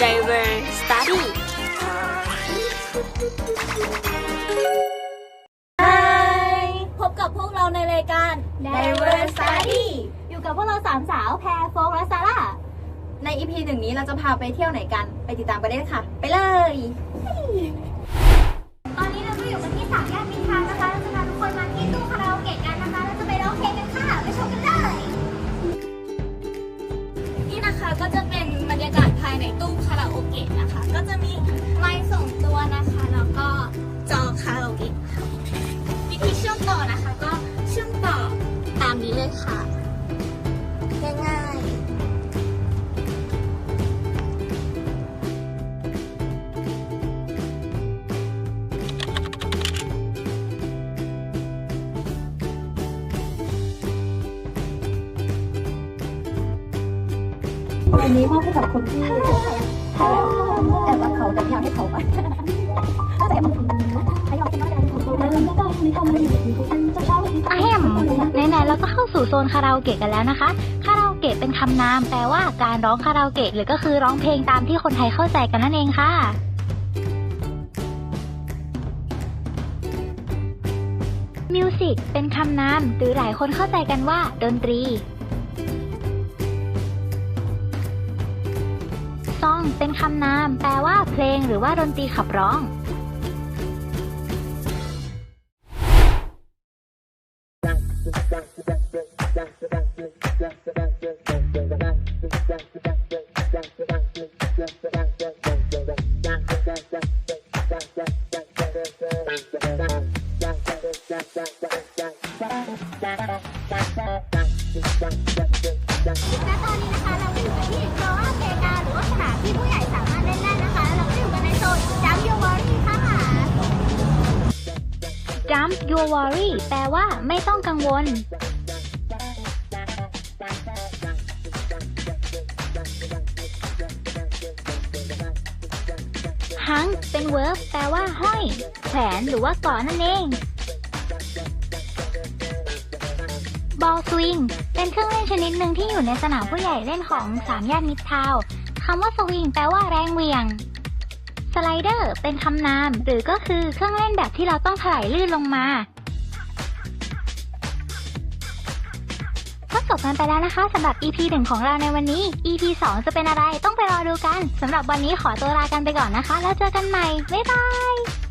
driver study พบกับพวกเราในรายการ driver study อยู่กับพวกเราสามสาวแพรโฟกและซาร่า ใน EP หนึ่งนี้เราจะพาไปเที่ยวไหนกัน ไปติดตามกันได้เลยค่ะ ไปเลย ตอนนี้เราก็อยู่กันที่สามแยกมินทานะคะเราจะพาทุกคนมาที่ตู้คาราโอเกะกันนะคะเราจะไปร้องเพลงกันค่ะ ไปชมกันเลย นี่นะคะก็จะเป็นบรรยากาศภายในตู้ เลยค่ะ ง่ายๆวันนี้มอบให้กับคนที่แอบรักเขาแต่ไม่อยากให้เขาไปถ้าแต่มันให้เราเป็นน้อยใจของตัวแล้วก็ไม่ทำให้ฉันจะชอบอะแฮมไหนๆ เราก็เข้าสู่โซนคาราโอเกะกันแล้วนะคะ คาราโอเกะเป็นคำนามแปลว่าการร้องคาราโอเกะหรือก็คือร้องเพลงตามที่คนไทยเข้าใจกันนั่นเองค่ะมิวสิกเป็นคำนามหรือหลายคนเข้าใจกันว่า ดนตรีซองเป็นคำนาม แปลว่าเพลงหรือว่าดนตรีขับร้อง Jump your worry แปลว่าไม่ต้องกังวล ฮังเป็นเวิร์บแปลว่าห้อย แขวนหรือว่าก่อนั่นเอง บอลสวิง เป็นเครื่องเล่นชนิดหนึ่งที่อยู่ในสนามผู้ใหญ่เล่นของสามย่านมิตรทาวคำว่าสวิงแปลว่าแรงเหวียง สไลเดอร์ เป็นคำนาม หรือก็คือเครื่องเล่นแบบที่เราต้องถลายลื่นลงมา กันไปแล้วนะคะสำหรับ EP 1 ของเราในวันนี้ EP 2 จะเป็นอะไรต้องไปรอดูกันสำหรับวันนี้ขอตัวลากันไปก่อนนะคะ แล้วเจอกันใหม่ บ๊ายบาย